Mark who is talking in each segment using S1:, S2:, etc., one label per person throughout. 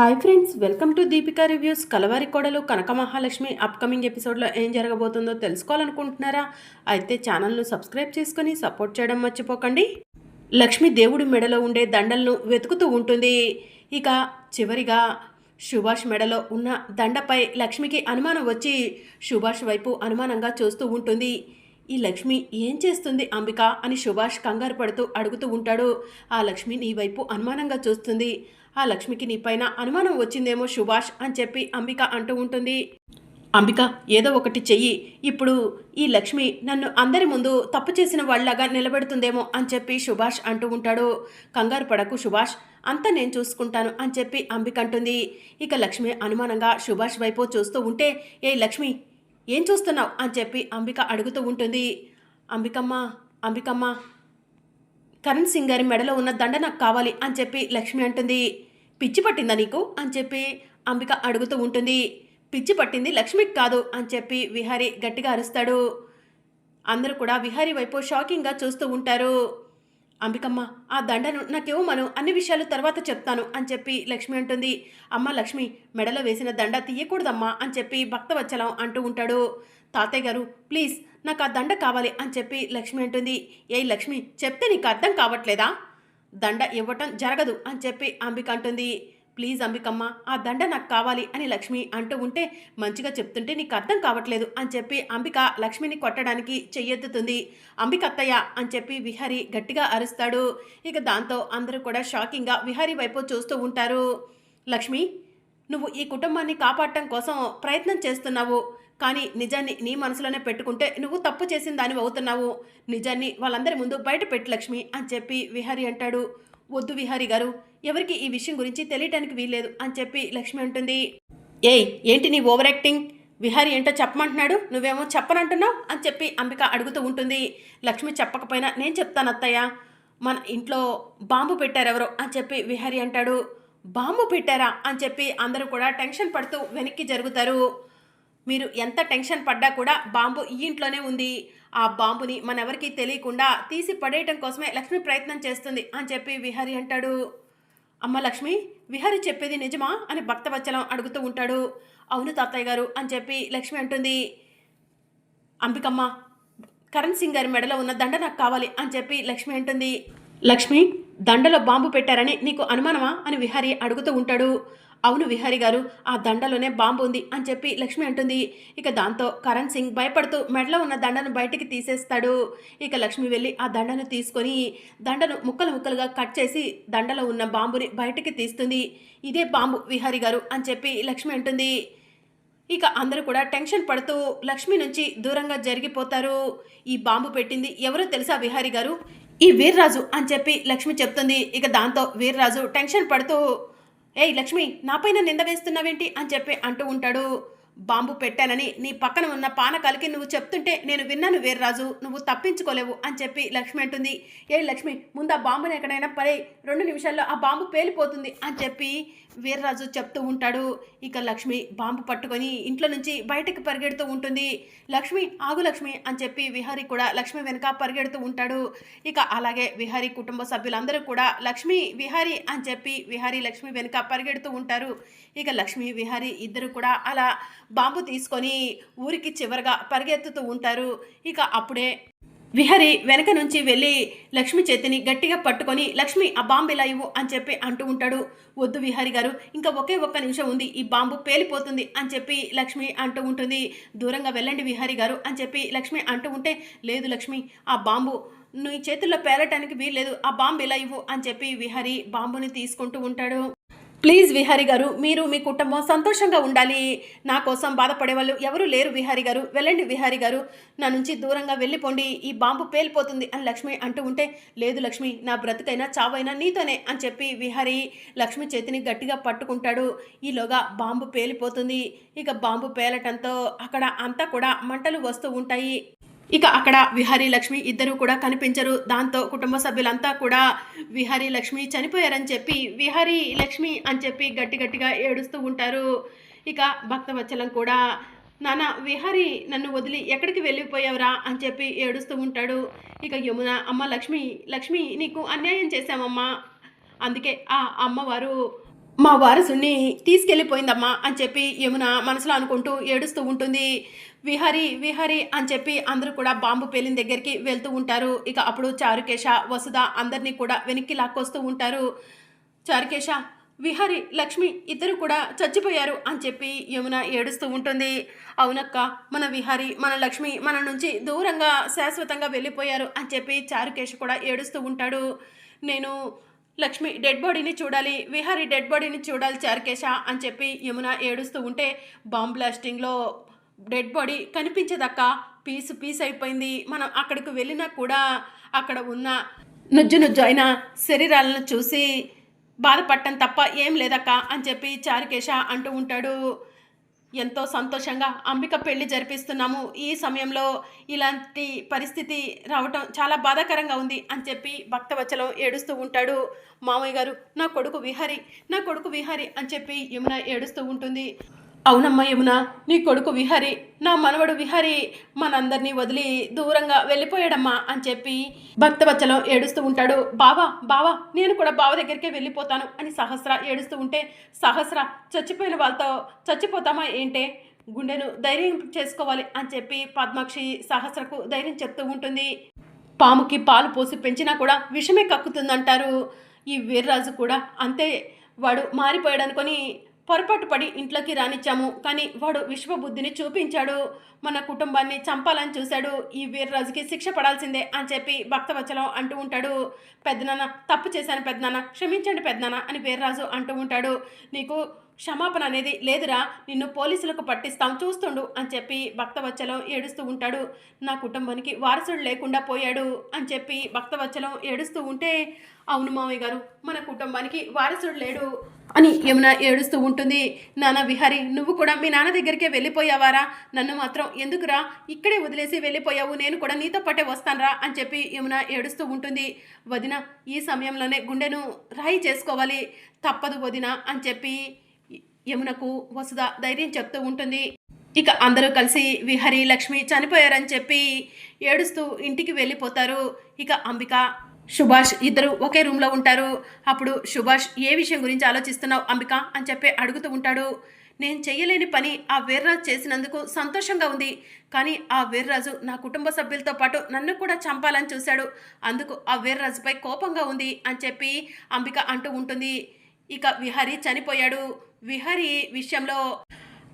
S1: Hi friends welcome to Deepika reviews. Kalavari Kodalu Kanaka Mahalakshmi upcoming ఎపిసోడ్లో ఏం జరగబోతుందో తెలుసుకోవాలనుకుంటున్నారా? అయితే ఛానల్ను సబ్స్క్రైబ్ చేసుకొని సపోర్ట్ చేయడం మర్చిపోకండి. లక్ష్మి దేవుడి మెడలో ఉండే దండలను వెతుకుతూ ఉంటుంది. ఇక చివరిగా సుభాష్ మెడలో ఉన్న దండపై లక్ష్మికి అనుమానం వచ్చి సుభాష్ వైపు అనుమానంగా చూస్తూ ఉంటుంది. ఈ లక్ష్మి ఏం చేస్తుంది అంబిక అని సుభాష్ కంగారు పడుతూ అడుగుతూ ఉంటాడు. ఆ లక్ష్మి నీ వైపు అనుమానంగా చూస్తుంది. ఆ లక్ష్మికి నీ పైన అనుమానం వచ్చిందేమో సుభాష్ అని చెప్పి అంబిక అంటూ ఉంటుంది. అంబిక ఏదో ఒకటి చెయ్యి. ఇప్పుడు ఈ లక్ష్మి నన్ను అందరి ముందు తప్పు చేసిన వాళ్ళలాగా నిలబెడుతుందేమో అని చెప్పి సుభాష్ అంటూ ఉంటాడు. కంగారు పడకు సుభాష్ అంతా నేను చూసుకుంటాను అని చెప్పి అంబిక అంటుంది. ఇక లక్ష్మి అనుమానంగా సుభాష్ వైపు చూస్తూ ఉంటే ఏ లక్ష్మి ఏం చూస్తున్నావు? అని చెప్పి అంబిక అడుగుతూ ఉంటుంది. అంబికమ్మ అంబికమ్మ కరణ్ సింగ్ గారి మెడలో ఉన్న దండ నాకు కావాలి అని చెప్పి లక్ష్మి అంటుంది. పిచ్చి పట్టిందా నీకు? అని చెప్పి అంబిక అడుగుతూ ఉంటుంది. పిచ్చి పట్టింది లక్ష్మికి కాదు అని చెప్పి విహారి గట్టిగా అరుస్తాడు. అందరూ కూడా విహారి వైపు షాకింగ్గా చూస్తూ ఉంటారు. అంబికమ్మ ఆ దండను నాకేమను అన్ని విషయాలు తర్వాత చెప్తాను అని చెప్పి లక్ష్మి అంటుంది. అమ్మ లక్ష్మి మెడలో వేసిన దండ తీయకూడదమ్మా అని చెప్పి భక్తవచ్చలం అంటూ ఉంటాడు. తాతయ్య గారు ప్లీజ్ నాకు ఆ దండ కావాలి అని చెప్పి లక్ష్మి అంటుంది. ఏ లక్ష్మి చెప్తే నీకు అర్థం కావట్లేదా? దండ ఇవ్వటం జరగదు అని చెప్పి అంబిక అంటుంది. ప్లీజ్ అంబికమ్మ ఆ దండ నాకు కావాలి అని లక్ష్మి అంటూ ఉంటే మంచిగా చెప్తుంటే నీకు అర్థం కావట్లేదు అని చెప్పి అంబిక లక్ష్మిని కొట్టడానికి చెయ్యెత్తుతుంది. అంబిక అత్తయ్య అని చెప్పి విహారి గట్టిగా అరుస్తాడు. ఇక దాంతో అందరూ కూడా షాకింగ్గా విహారి వైపు చూస్తూ ఉంటారు. లక్ష్మి నువ్వు ఈ కుటుంబాన్ని కాపాడటం కోసం ప్రయత్నం చేస్తున్నావు. కానీ నిజాన్ని నీ మనసులోనే పెట్టుకుంటే నువ్వు తప్పు చేసిన దానివి అవుతున్నావు. నిజాన్ని వాళ్ళందరి ముందు బయట పెట్టు లక్ష్మి అని చెప్పి విహారి అంటాడు. వద్దు విహారి గారు ఎవరికి ఈ విషయం గురించి తెలియటానికి వీల్లేదు అని చెప్పి లక్ష్మి ఉంటుంది ఏయ్ ఏంటి నీ ఓవర్ యాక్టింగ్ విహారి ఏంటో చెప్పమంటున్నాడు? నువ్వేమో చెప్పనంటున్నావు? అని చెప్పి అంబిక అడుగుతూ ఉంటుంది. లక్ష్మి చెప్పకపోయినా నేను చెప్తాను అత్తయ్య. మన ఇంట్లో బాంబు పెట్టారెవరో అని చెప్పి విహారి అంటాడు. బాంబు పెట్టారా అని చెప్పి అందరూ కూడా టెన్షన్ పడుతూ వెనక్కి జరుగుతారు. మీరు ఎంత టెన్షన్ పడ్డా కూడా బాంబు ఈ ఇంట్లోనే ఉంది. ఆ బాంబుని మనెవరికీ తెలియకుండా తీసి పడేయటం కోసమే లక్ష్మి ప్రయత్నం చేస్తుంది అని చెప్పి విహారి అంటాడు. అమ్మ లక్ష్మి విహారి చెప్పేది నిజమా? అని భక్తవచ్చలం అడుగుతూ ఉంటాడు. అవును తాతయ్య గారు అని చెప్పి లక్ష్మి అంటుంది. అంబికమ్మ కరణ్ సింగ్ గారి మెడలో ఉన్న దండ నాకు కావాలి అని చెప్పి లక్ష్మి అంటుంది. లక్ష్మి దండలో బాంబు పెట్టారని నీకు అనుమానమా? అని విహారి అడుగుతూ ఉంటాడు. అవును విహారి గారు ఆ దండలోనే బాంబు ఉంది అని చెప్పి లక్ష్మి అంటుంది. ఇక దాంతో కరణ్ సింగ్ భయపడుతూ మెడలో ఉన్న దండను బయటికి తీసేస్తాడు. ఇక లక్ష్మి వెళ్ళి ఆ దండను తీసుకొని దండను ముక్కలు ముక్కలుగా కట్ చేసి దండలో ఉన్న బాంబుని బయటికి తీస్తుంది. ఇదే బాంబు విహారి గారు అని చెప్పి లక్ష్మి అంటుంది. ఇక అందరూ కూడా టెన్షన్ పడుతూ లక్ష్మి నుంచి దూరంగా జరిగిపోతారు. ఈ బాంబు పెట్టింది ఎవరో తెలుసా విహారి గారు? ఈ వీర్రాజు అని చెప్పి లక్ష్మి చెప్తుంది. ఇక దాంతో వీర్రాజు టెన్షన్ పడుతూ ఏయ్ లక్ష్మి నాపైన నింద వేస్తున్నావేంటి? అని చెప్పి అంటూ ఉంటాడు. బాంబు పెట్టానని నీ పక్కన ఉన్న పానకాలకి నువ్వు చెప్తుంటే నేను విన్నాను వీర్రాజు నువ్వు తప్పించుకోలేవు అని చెప్పి లక్ష్మి అంటుంది. ఏ లక్ష్మి ముందు ఆ బాంబుని ఎక్కడైనా పడే రెండు నిమిషాల్లో ఆ బాంబు పేలిపోతుంది అని చెప్పి వీర్రాజు చెప్తూ ఉంటాడు. ఇక లక్ష్మి బాంబు పట్టుకొని ఇంట్లో నుంచి బయటకు పరిగెడుతూ ఉంటుంది. లక్ష్మి ఆగు లక్ష్మి అని చెప్పి విహారీ కూడా లక్ష్మి వెనుక పరిగెడుతూ ఉంటాడు. ఇక అలాగే విహారీ కుటుంబ సభ్యులందరూ కూడా లక్ష్మి విహారీ అని చెప్పి విహారీ లక్ష్మి వెనుక పరిగెడుతూ ఉంటారు. ఇక లక్ష్మి విహారీ ఇద్దరు కూడా అలా బాంబు తీసుకొని ఊరికి చివరగా పరిగెత్తుతూ ఉంటారు. ఇక అప్పుడే విహరి వెనక నుంచి వెళ్ళి లక్ష్మి చేతిని గట్టిగా పట్టుకొని లక్ష్మి ఆ బాంబు ఇలా ఇవ్వు? అని చెప్పి అంటూ ఉంటాడు. వద్దు విహారి గారు ఇంకా ఒకే ఒక్క నిమిషం ఉంది ఈ బాంబు పేలిపోతుంది అని చెప్పి లక్ష్మి అంటూ ఉంటుంది. దూరంగా వెళ్ళండి విహారి గారు అని చెప్పి లక్ష్మి అంటూ ఉంటే లేదు లక్ష్మి ఆ బాంబు నీ చేతుల్లో పేలటానికి వీల్లేదు ఆ బాంబు ఇలా ఇవ్వు? అని చెప్పి విహారి బాంబుని తీసుకుంటూ ఉంటాడు. ప్లీజ్ విహారి గారు మీరు మీ కుటుంబం సంతోషంగా ఉండాలి. నా కోసం బాధపడే వాళ్ళు ఎవరు లేరు విహారి గారు. వెళ్ళండి విహారి గారు. నా నుంచి దూరంగా వెళ్ళిపోండి. ఈ బాంబు పేలిపోతుంది అని లక్ష్మి అంటూ ఉంటే లేదు లక్ష్మి నా బ్రతుకైనా చావైనా నీతోనే అని చెప్పి విహారి లక్ష్మి చేతిని గట్టిగా పట్టుకుంటాడు. ఈలోగా బాంబు పేలిపోతుంది. ఇక బాంబు పేలటంతో అక్కడ అంతా కూడా మంటలు వస్తూ ఉంటాయి. ఇక అక్కడ విహారీ లక్ష్మి ఇద్దరు కూడా కనిపించరు. దాంతో కుటుంబ సభ్యులంతా కూడా విహారీ లక్ష్మి చనిపోయారని చెప్పి విహారీ లక్ష్మి అని చెప్పి గట్టి గట్టిగా ఏడుస్తూ ఉంటారు. ఇక భక్తవచ్చలం కూడా నాన్న విహారి నన్ను వదిలి ఎక్కడికి వెళ్ళిపోయావురా? అని చెప్పి ఏడుస్తూ ఉంటాడు. ఇక యమున అమ్మ లక్ష్మి లక్ష్మి నీకు అన్యాయం చేశామమ్మా. అందుకే ఆ అమ్మవారు మా వారసుని తీసుకెళ్ళిపోయిందమ్మా అని చెప్పి యమున మనసులో అనుకుంటూ ఏడుస్తూ ఉంటుంది. విహరి విహరి అని చెప్పి అందరూ కూడా బాంబు పేలిన దగ్గరికి వెళ్తూ ఉంటారు. ఇక అప్పుడు చారుకేశ వసుధ అందరినీ కూడా వెనక్కి లాక్కొస్తూ ఉంటారు. చారుకేశ విహరి లక్ష్మి ఇద్దరు కూడా చచ్చిపోయారు అని చెప్పి యమున ఏడుస్తూ ఉంటుంది. అవునక్క మన విహారి మన లక్ష్మి మన నుంచి దూరంగా శాశ్వతంగా వెళ్ళిపోయారు అని చెప్పి చారుకేశ కూడా ఏడుస్తూ ఉంటాడు. నేను లక్ష్మి డెడ్ బాడీని చూడాలి విహారీ డెడ్ బాడీని చూడాలి చారుకేశ అని చెప్పి యమున ఏడుస్తూ ఉంటే బాంబ్ బ్లాస్టింగ్లో డెడ్ బాడీ కనిపించదక్క పీసు పీస్ అయిపోయింది. మనం అక్కడికి వెళ్ళినా కూడా అక్కడ ఉన్న నుజ్జు నుజ్జు అయిన శరీరాలను చూసి బాధపడటం తప్ప ఏం లేదక్క అని చెప్పి చారుకేశ అంటూ ఉంటాడు. ఎంతో సంతోషంగా అంబిక పెళ్ళి జరిపిస్తున్నాము. ఈ సమయంలో ఇలాంటి పరిస్థితి రావటం చాలా బాధాకరంగా ఉంది అని చెప్పి భక్తవచ్చలం ఏడుస్తూ ఉంటాడు. మామయ్య గారు నా కొడుకు విహారి నా కొడుకు విహారి అని చెప్పి యమున ఏడుస్తూ ఉంటుంది. అవునమ్మా యమున నీ కొడుకు విహారి నా మనవడు విహారి మనందరినీ వదిలి దూరంగా వెళ్ళిపోయాడమ్మా అని చెప్పి భక్తవచ్చలం ఏడుస్తూ ఉంటాడు. బావా బావా నేను కూడా బావ దగ్గరికే వెళ్ళిపోతాను అని సహస్ర ఏడుస్తూ ఉంటే సహస్ర చచ్చిపోయిన వాళ్ళతో చచ్చిపోతామా ఏంటే? గుండెను ధైర్యం చేసుకోవాలి అని చెప్పి పద్మాక్షి సహస్రకు ధైర్యం చెప్తూ ఉంటుంది. పాముకి పాలు పోసి పెంచినా కూడా విషమే కక్కుతుందంటారు. ఈ వీర్రాజు కూడా అంతే వాడు మారిపోయాడనుకొని పొరపాటు పడి ఇంట్లోకి రానిచ్చాము. కానీ వాడు విశ్వబుద్ధిని చూపించాడు. మన కుటుంబాన్ని చంపాలని చూశాడు. ఈ వీర్రాజుకి శిక్ష పడాల్సిందే అని చెప్పి భక్తవచలం అంటూ ఉంటాడు. పెద్దనాన్న తప్పు చేశాను పెద్దనాన్న క్షమించండి పెద్దనాన్న అని వీర్రాజు అంటూ ఉంటాడు. నీకు క్షమాపణ అనేది లేదురా నిన్ను పోలీసులకు పట్టిస్తాం చూస్తుండు అని చెప్పి భక్తవచ్చలం ఏడుస్తూ ఉంటాడు. నా కుటుంబానికి వారసుడు లేకుండా పోయాడు అని చెప్పి భక్తవచ్చలం ఏడుస్తూ ఉంటే అవును మామయ్య గారు మన కుటుంబానికి వారసుడు లేడు అని యమున ఏడుస్తూ ఉంటుంది. నాన్న విహారి నువ్వు కూడా మీ నాన్న దగ్గరికే వెళ్ళిపోయావారా? నన్ను మాత్రం ఎందుకురా ఇక్కడే వదిలేసి వెళ్ళిపోయావు నేను కూడా నీతో పాటే వస్తానరా అని చెప్పి యమున ఏడుస్తూ ఉంటుంది. వదిన ఈ సమయంలోనే గుండెను రాయి చేసుకోవాలి. తప్పదు వదిన అని చెప్పి యమునకు వసుధ ధైర్యం చెప్తూ ఉంటుంది. ఇక అందరూ కలిసి విహరి లక్ష్మి చనిపోయారని చెప్పి ఏడుస్తూ ఇంటికి వెళ్ళిపోతారు. ఇక అంబిక సుభాష్ ఇద్దరు ఒకే రూమ్లో ఉంటారు. అప్పుడు సుభాష్ ఏ విషయం గురించి ఆలోచిస్తున్నావు అంబిక? అని చెప్పి అడుగుతూ ఉంటాడు. నేను చేయలేని పని ఆ వీర్రాజు చేసినందుకు సంతోషంగా ఉంది. కానీ ఆ వీర్రాజు నా కుటుంబ సభ్యులతో పాటు నన్ను కూడా చంపాలని చూశాడు. అందుకు ఆ వీర్రాజుపై కోపంగా ఉంది అని చెప్పి అంబిక అంటూ ఉంటుంది. ఇక విహారీ చనిపోయాడు. విహారీ విషయంలో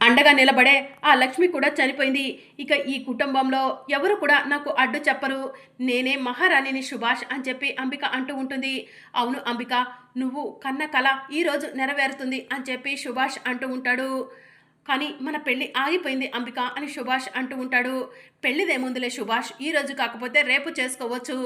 S1: అండగా నిలబడే ఆ లక్ష్మి కూడా చనిపోయింది. ఇక ఈ కుటుంబంలో ఎవరు కూడా నాకు అడ్డు చెప్పరు. నేనే మహారాణిని సుభాష్ అని చెప్పి అంబిక అంటూ ఉంటుంది. అవును అంబిక నువ్వు కన్న కళ ఈరోజు నెరవేరుతుంది అని చెప్పి సుభాష్ అంటూ ఉంటాడు. కానీ మన పెళ్ళి ఆగిపోయింది అంబిక అని సుభాష్ అంటూ ఉంటాడు. పెళ్ళిదేముందులే సుభాష్ ఈ రోజు కాకపోతే రేపు చేసుకోవచ్చు.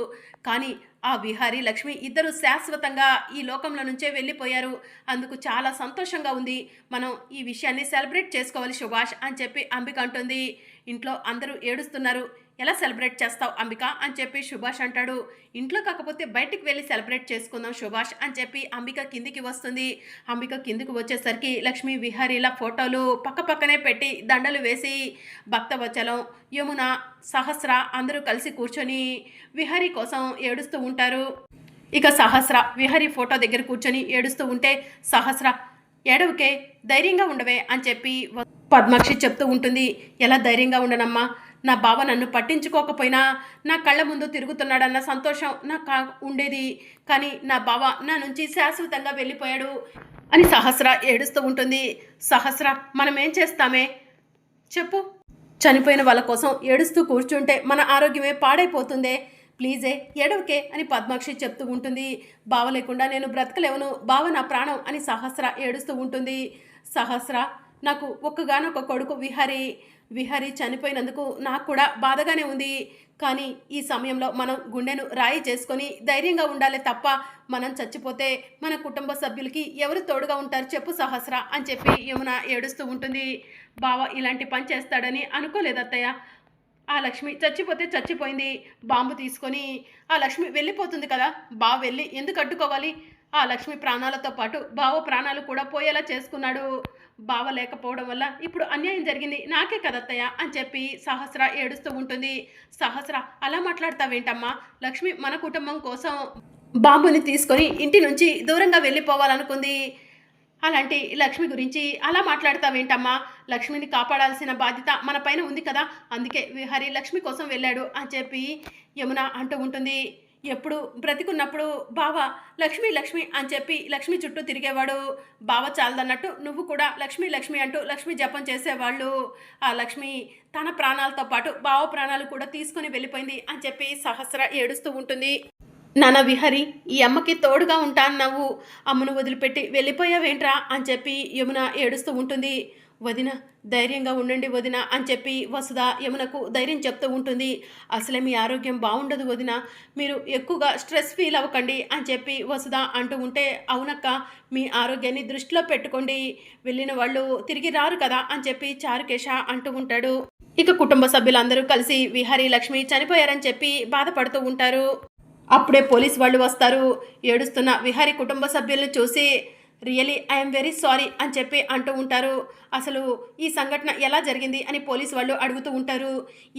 S1: కానీ ఆ విహారీ లక్ష్మి ఇద్దరు శాశ్వతంగా ఈ లోకంలో నుంచే వెళ్ళిపోయారు. అందుకు చాలా సంతోషంగా ఉంది. మనం ఈ విషయాన్ని సెలబ్రేట్ చేసుకోవాలి సుభాష్ అని చెప్పి అంబిక అంటుంది. ఇంట్లో అందరూ ఏడుస్తున్నారు. ఎలా సెలబ్రేట్ చేస్తావు అంబిక అని చెప్పి సుభాష్ అంటాడు. ఇంట్లో కాకపోతే బయటికి వెళ్ళి సెలబ్రేట్ చేసుకుందాం సుభాష్ అని చెప్పి అంబిక కిందికి వస్తుంది. అంబిక కిందికి వచ్చేసరికి లక్ష్మీ విహారీల ఫోటోలు పక్క పక్కనే పెట్టి దండలు వేసి భక్తవచలం యమున సహస్ర అందరూ కలిసి కూర్చొని విహారీ కోసం ఏడుస్తూ ఉంటారు. ఇక సహస్ర విహారీ ఫోటో దగ్గర కూర్చొని ఏడుస్తూ ఉంటే సహస్ర ఏడవకే ధైర్యంగా ఉండవే అని చెప్పి పద్మాక్షి చెప్తూ ఉంటుంది. ఎలా ధైర్యంగా ఉండనమ్మా? నా బావ నన్ను పట్టించుకోకపోయినా నా కళ్ళ ముందు తిరుగుతున్నాడన్న సంతోషం నాకు ఉండేది. కానీ నా బావ నా నుంచి శాశ్వతంగా వెళ్ళిపోయాడు అని సహస్ర ఏడుస్తూ ఉంటుంది. సహస్ర మనం ఏం చేస్తామే? చెప్పు. చనిపోయిన వాళ్ళ కోసం ఏడుస్తూ కూర్చుంటే మన ఆరోగ్యమే పాడైపోతుందే. ప్లీజే ఏడవకే అని పద్మాక్షి చెప్తూ ఉంటుంది. బావ లేకుండా నేను బ్రతకలేవను. బావ నా ప్రాణం అని సహస్ర ఏడుస్తూ ఉంటుంది. సహస్ర నాకు ఒక్కగానొక్క కొడుకు విహరి విహరి చనిపోయినందుకు నాకు కూడా బాధగానే ఉంది. కానీ ఈ సమయంలో మనం గుండెను రాయి చేసుకొని ధైర్యంగా ఉండాలి తప్ప మనం చచ్చిపోతే మన కుటుంబ సభ్యులకి ఎవరు తోడుగా ఉంటారు చెప్పు సహస్ర అని చెప్పి యమున ఏడుస్తూ ఉంటుంది. బావ ఇలాంటి పని చేస్తాడని అనుకోలేదు అత్తయ్య. ఆ లక్ష్మి చచ్చిపోతే చచ్చిపోయింది. బాంబు తీసుకొని ఆ లక్ష్మి వెళ్ళిపోతుంది కదా. బావ వెళ్ళి ఎందుకు అడ్డుకోవాలి? ఆ లక్ష్మి ప్రాణాలతో పాటు బావ ప్రాణాలు కూడా పోయేలా చేసుకున్నాడు. బావ లేకపోవడం వల్ల ఇప్పుడు అన్యాయం జరిగింది. నాకే కదత్తయ్య అని చెప్పి సహస్ర ఏడుస్తూ ఉంటుంది. సహస్ర అలా మాట్లాడతావేంటమ్మా? లక్ష్మి మన కుటుంబం కోసం బాంబుని తీసుకొని ఇంటి నుంచి దూరంగా వెళ్ళిపోవాలనుకుంది. అలాంటి లక్ష్మి గురించి అలా మాట్లాడతావేంటమ్మా? లక్ష్మిని కాపాడాల్సిన బాధ్యత మన పైన ఉంది కదా. అందుకే విహారి లక్ష్మి కోసం వెళ్ళాడు అని చెప్పి యమున అంటూ ఉంటుంది. ఎప్పుడు బ్రతికున్నప్పుడు బావ లక్ష్మి లక్ష్మి అని చెప్పి లక్ష్మి చుట్టూ తిరిగేవాడు. బావ చాలదన్నట్టు నువ్వు కూడా లక్ష్మి లక్ష్మి అంటూ లక్ష్మి జపం చేసేవాళ్ళు. ఆ లక్ష్మి తన ప్రాణాలతో పాటు బావ ప్రాణాలు కూడా తీసుకుని వెళ్ళిపోయింది అని చెప్పి సహస్ర ఏడుస్తూ ఉంటుంది. నాన్న విహరి ఈ అమ్మకి తోడుగా ఉంటాను అన్నావు. అమ్మను వదిలిపెట్టి వెళ్ళిపోయావేంట్రా అని చెప్పి యమున ఏడుస్తూ ఉంటుంది. వదిన ధైర్యంగా ఉండండి వదిన అని చెప్పి వసుధ యమునకు ధైర్యం చెప్తూ ఉంటుంది. అసలే మీ ఆరోగ్యం బాగుండదు వదిన మీరు ఎక్కువగా స్ట్రెస్ ఫీల్ అవ్వకండి అని చెప్పి వసుధ అంటూ ఉంటే అవునక్క మీ ఆరోగ్యాన్ని దృష్టిలో పెట్టుకోండి. వెళ్ళిన వాళ్ళు తిరిగి రారు కదా అని చెప్పి చారుకేశ అంటూ ఉంటాడు. ఇక కుటుంబ సభ్యులందరూ కలిసి విహారీ లక్ష్మి చనిపోయారని చెప్పి బాధపడుతూ ఉంటారు. అప్పుడే పోలీస్ వాళ్ళు వస్తారు. ఏడుస్తున్న విహారీ కుటుంబ సభ్యులను చూసి రియలీ ఐఎమ్ వెరీ సారీ అని చెప్పి అంటూ ఉంటారు. అసలు ఈ సంఘటన ఎలా జరిగింది అని పోలీస్ వాళ్ళు అడుగుతూ ఉంటారు.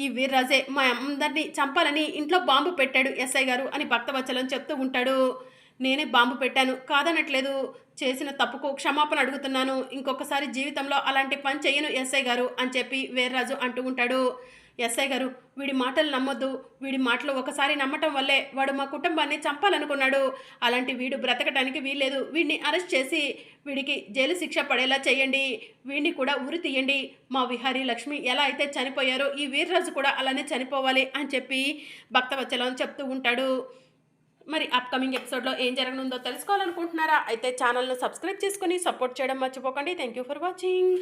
S1: ఈ వీర్రాజే మా అందరినీ చంపాలని ఇంట్లో బాంబు పెట్టాడు ఎస్ఐ గారు అని భక్తవచ్చలం చెప్తూ ఉంటాడు. నేనే బాంబు పెట్టాను కాదనట్లేదు. చేసిన తప్పుకు క్షమాపణ అడుగుతున్నాను. ఇంకొకసారి జీవితంలో అలాంటి పని చేయను ఎస్ఐ గారు అని చెప్పి వీర్రాజు అంటూ ఉంటాడు. ఎస్ఐ గారు వీడి మాటలు నమ్మొద్దు. వీడి మాటలు ఒకసారి నమ్మటం వల్లే వాడు మా కుటుంబాన్ని చంపాలనుకున్నాడు. అలాంటి వీడు బ్రతకటానికి వీల్లేదు. వీడిని అరెస్ట్ చేసి వీడికి జైలు శిక్ష పడేలా చేయండి. వీడిని కూడా ఉరి తీయండి. మా విహారీ లక్ష్మి ఎలా అయితే చనిపోయారో ఈ వీర్రాజు కూడా అలానే చనిపోవాలి అని చెప్పి భక్తవచ్చలం చెప్తూ ఉంటాడు. మరి అప్కమింగ్ ఎపిసోడ్లో ఏం జరగనుందో తెలుసుకోవాలనుకుంటున్నారా? అయితే ఛానల్ను సబ్స్క్రైబ్ చేసుకొని సపోర్ట్ చేయడం మర్చిపోకండి. Thank you for watching